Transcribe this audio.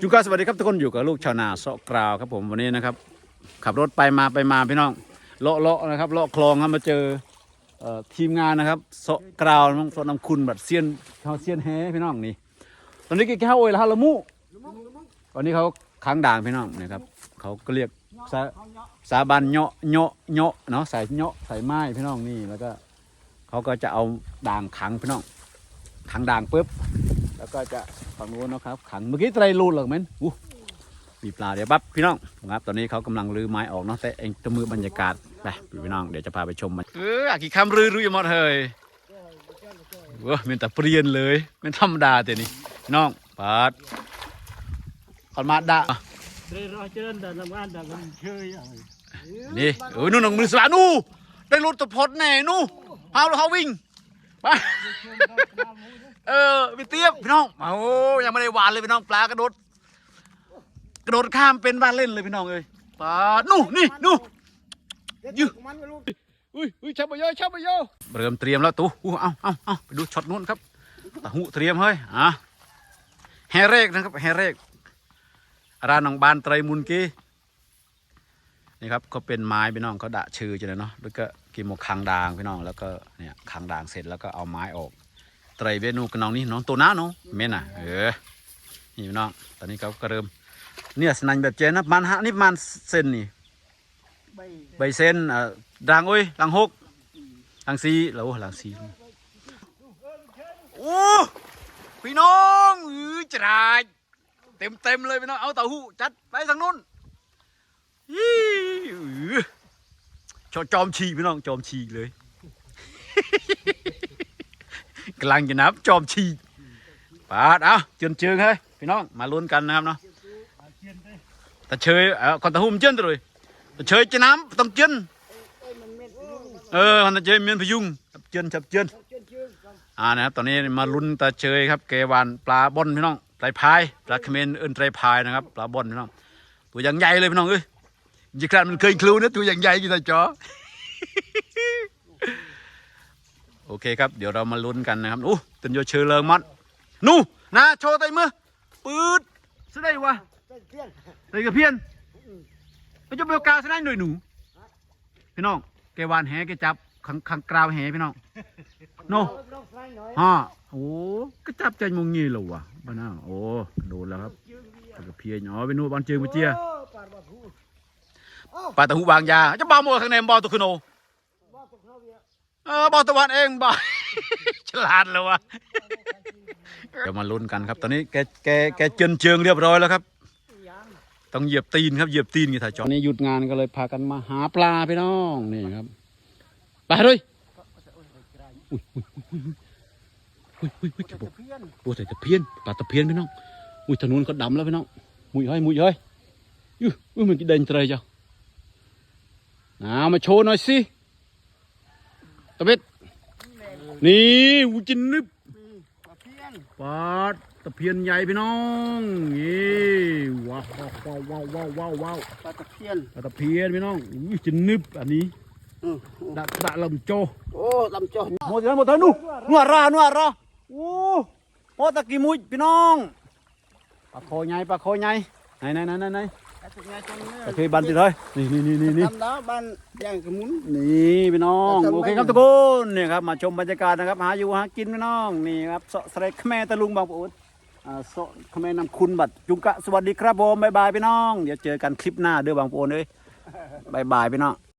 จุกาสวัสดีครับทุกคนอยู่กับลูกชาวนาเสาะกราวครับผมวันนี้นะครับ ขับรถไปมาไปมาพี่น้องเลาะเลาะนะครับเลาะคลองครับมาเจอเอ่อทีมงานนะครับเสาะกราวน้องสนำคุณแบัดเซียนเขาเซียนแฮพี่น้องนี่ ตอนนี้กี่แก้วโอ้ยละฮะละมุวันนี้เขาค้างด่างพี่น้องนะครับเขาก็เรียกสาสาบันเหาะเหาะเหาะเนาะใส่เหาะใส่ไม้พี่น้องนี่แล้วก็เขาก็จะเอาด่างขังพี่น้องขังด่างปุ๊บแล้วก็จะ ฝั่งนู้นนะครับ ขังเมื่อกี้ไตรลูนเหรอเมนอู้มีปลาเดี๋ยวปั๊บพี่น้องครับตอนนี้เขากำลังรื้อไม้ออกเนาะแต่เองจะมือบรรยากาศไปพี่น้องเดี๋ยวจะพาไปชมมันเอออากี่คำรื้อรื้อหมดเฮ้ยเว้าเป็นแต่เปลี่ยนเลยไม่ธรรมดาแต่นี่พี่น้องปาดขอนมาดาเรอเจริญแต่ทำงานแต่มันเชยอะไรนี่เออนู่นน้องมือสวานู่ได้รถตะพดแน่นู่พาเราเขาวิ่งไป เออไปเตี้ยบพี่น้องโอ้ยังไม่ได้หวานเลยพี่น้องปลากระโดดกระโดดข้ามเป็นบ้านเล่นเลยพี่น้องเอ้ยปาดนู่นนี่นู่นยือุ้ยอุ้ยชับไปโยชับไปโยเริ่มเตรียมแล้วตู้อู้เอาเอาเอาไปดูช็อตนู้นครับตะหูเตรียมเฮ้ยอะแฮเรกนะครับแฮเรกร้านหนองบานไตรมุนกีนี่ครับเขาเป็นไม้พี่น้องเขาดะชื่อจังเลยเนาะแล้วก็กินหมกคางด่างพี่น้องแล้วก็เนี่ยคางด่างเสร็จแล้วก็เอาไม้ออก ไตรเวนูกับน้องนี่น้องตัวน้าน้องเมนอะเออนี่น้องตอนนี้เขาก็เริ่มเนี่ยสนันแบบเจนะมันฮะนี่มันเส้นนี่ใบเส้นอ่าด่างอุ้ยด่างหกด่างสีแล้วด่างสีโอ้พี่น้องอือจรายเต็มเต็มเลยพี่น้องเอาเต่าหู้จัดไปทางนู้นยี่อือชอจอมฉีพี่น้องจอมฉีเลย กำลังจะนับจอมฉีปาดเอาเจือนเจืองเฮ้ยพี่น้องมาลุ้นกันนะครับเนาะเชยนได้ ta chơi à, còn ta hùm chân rồi ta chơi chân ám tầm chân ờ còn ta chơi miên phải dung tập chân tập chân อ่านะครับตอนนี้มาลุ้นตาเชยครับเกวานปลาบอนพี่น้องไตรพายปลาเขมรเอินไตรพายนะครับปลาบอนพี่น้องตัวอย่างใหญ่เลยพี่น้องเอ้ยยิ่งขนาดมันเคยคลูนะตัวอย่างใหญ่กี่ตาจอ โอเคครับ เดี๋ยวเรามาลุ้นกันนะครับโอ้ตันโยเชอเลิงมันนู่นะโชว์ไตมือปืดสได้วะเลยกับเพี้ยนไปจะเบลกาวซะได้หน่อยหนู พี่น้องแกวานแหแกจับขังขังกราวแหพี่น้องโนฮะโอ้ก็จับใจมงงี้เหรอวะบ้าน่าโอ้โดนแล้วครับไปกับเพี้ยนอ๋อไปนู่นบานเจิงไปเจียปลาตะหูบางยาจะบ้าหมดข้างในบอลตัวคือโน เออบอลตะวันเองบอลฉลาดเลยวะเดี๋ยวมาลุ้นกันครับ ตอนนี้แกแกแกเจินเจิงเรียบร้อยแล้วครับ ต้องเหยียบตีนครับเหยียบตีนกี่ถ่ายจอนี่หยุดงานก็เลยพากันมาหาปลาพี่น้องนี่ครับไปเลยอุ้ยอุ้ยอุ้ยอุ้ยอุ้ยจะบอกเพี้ยนโอ้ใส่ตะเพียนปลาตะเพียนพี่น้องอุ้ยถนนก็ดำแล้วพี่น้องมุยเฮ้ยมุยเฮ้ยอื้ออื้อมันกินเดินเตยจ้ะเอามาโชว์หน่อยสิตะเบ็ดนี่อูจินนึบเพี้ยนปาดตะเพียนใหญ่พี่น้องนี่ว้าวว้าวว้าวว้าวว้าวปลาตะเพียนปลาตะเพียนพี่น้องอุ้ยจะนึบอันนี้อือดะดะลำโจโอ้ลำจอนหมดแล้วหมดแล้วนู่นัวรานัวราโอ้โอ้ตะกี้มุ้ยพี่น้องปลาคอใหญ่ปลาคอใหญ่ไหนไหนไหนไหน ไหนไอ้ตัวใหญ่ตัวนี้ตะเคยบันติดเลยนี่นี่นี่นี่นี่ทำแล้วบ้านย่างกระมุนนี่พี่น้องทำไมโอเคครับทุกคนเนี่ยครับมาชมบรรยากาศนะครับหาอยู่หากินพี่น้องนี่ครับเสาะสไลด์ขแม่ตะลุงบางปูดอ่าเสาะขแม่นำคุณบัดจุงกะสวัสดีครับผมบ๊ายบายพี่น้องเดี๋ยวเจอกันคลิปหน้าเด้อบางปูนเลยบ๊ายบายพี่น้อง